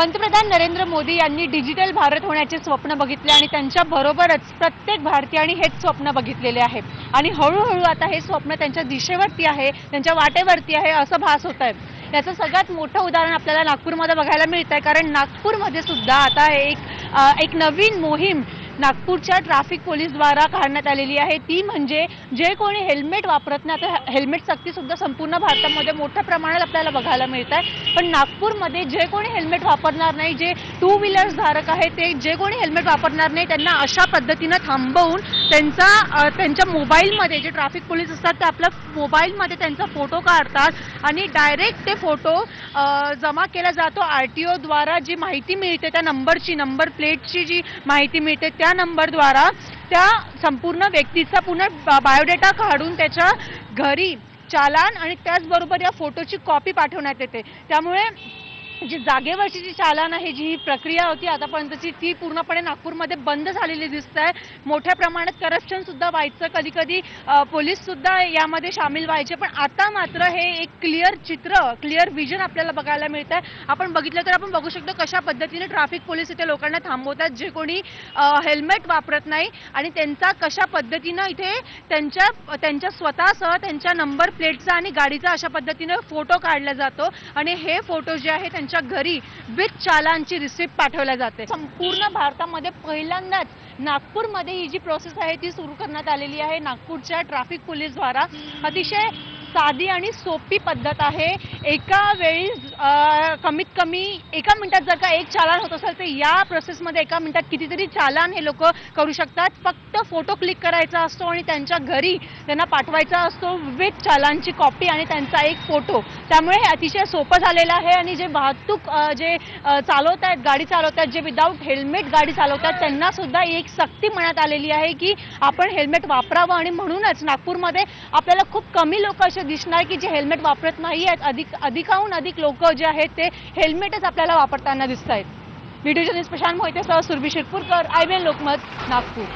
पंतप्रधान नरेंद्र मोदी यांनी डिजिटल भारत होण्याचे स्वप्न बघितले आणि त्यांच्या बरोबरच प्रत्येक भारतीयांनी हेच स्वप्न बघितलेले आहे. आणि हळूहळू आता हे स्वप्न त्यांच्या दिशेवरती आहे त्यांच्या वाटेवरती आहे असं भास होत आहे. याचं सगळ्यात मोठं उदाहरण आपल्याला नागपूरमध्ये बघायला मिळत आहे कारण नागपूरमध्ये सुद्धा आता एक एक नवीन मोहीम नागपूरच्या ट्रॅफिक पोलीसद्वारा काढण्यात आलेली आहे. ती म्हणजे जे कोणी हेल्मेट वापरत नाही आता हेल्मेट सक्तीसुद्धा संपूर्ण भारतामध्ये मोठ्या प्रमाणात आपल्याला बघायला मिळत आहे पण नागपूरमध्ये जे कोणी हेल्मेट वापरणार नाही जे टू व्हीलर्स धारक आहेत ते जे कोणी हेल्मेट वापरणार नाही त्यांना अशा पद्धतीनं थांबवून त्यांचा त्यांच्या मोबाईलमध्ये जे ट्रॅफिक पोलीस असतात ते आपल्या मोबाईलमध्ये त्यांचा फोटो काढतात आणि डायरेक्ट ते फोटो जमा केला जातो. आर टी ओद्वारा जी माहिती मिळते त्या नंबरची नंबर प्लेटची जी माहिती मिळते त्या नंबरद्वारा त्या संपूर्ण व्यक्तीचा पुन्हा बायोडेटा काढून त्याच्या घरी चालान आणि त्याचबरोबर या फोटोची कॉपी पाठवण्यात येते. त्यामुळे जी जागेवरची जी चालन आहे जी ही प्रक्रिया होती आतापर्यंतची ती पूर्णपणे नागपूरमध्ये बंद झालेली दिसत आहे. मोठ्या प्रमाणात करप्शन सुद्धा व्हायचं. कधी कधी पोलीस सुद्धा यामध्ये सामील व्हायचे. पण आता मात्र हे एक क्लिअर चित्र क्लिअर विजन आपल्याला बघायला मिळत आहे. आपण बघितलं तर आपण बघू शकतो कशा पद्धतीने ट्रॅफिक पोलीस इथे लोकांना थांबवतात जे कोणी हेल्मेट वापरत नाही आणि त्यांचा कशा पद्धतीनं इथे त्यांच्या त्यांच्या स्वतःसह त्यांच्या नंबर प्लेटचा आणि गाडीचा अशा पद्धतीनं फोटो काढला जातो. आणि हे फोटो जे आहे त्यांच्या घरी विथ चालांची रिसिप्ट पाठवल्या जाते. संपूर्ण भारतामध्ये पहिल्यांदाच नागपूरमध्ये ही जी प्रोसेस आहे ती सुरू करण्यात आलेली आहे. नागपूरच्या ट्रॅफिक पोलीसद्वारा अतिशय साधी आणि सोपी पद्धत आहे. एका वेळी कमीत कमी एका मिनिटात जर का एक चालान होत असेल तर या प्रोसेसमध्ये एका मिनिटात कितीतरी चालान हे लोक करू शकतात. फक्त फोटो क्लिक करायचा असतो आणि त्यांच्या घरी त्यांना पाठवायचा असतो विथ चालानची कॉपी आणि त्यांचा एक फोटो त्यामुळे हे अतिशय सोपं झालेलं आहे आणि जे वाहतूक जे चालवत आहेत गाडी चालवत आहेत जे विदाऊट हेल्मेट गाडी चालवतात त्यांना सुद्धा एक सक्ती म्हणण्यात आलेली आहे की आपण हेल्मेट वापरावं आणि म्हणूनच नागपूरमध्ये आपल्याला खूप कमी लोक असे दिसणार की जे हेल्मेट वापरत नाही आहेत अधिक अधिकाहून अधिक लोक जे आहेत ते हेल्मेटच आपल्याला वापरताना दिसत आहेत video journalist Prashant मोहितेसह Surabhi Shirpurkar I B N Lokmat Nagpur.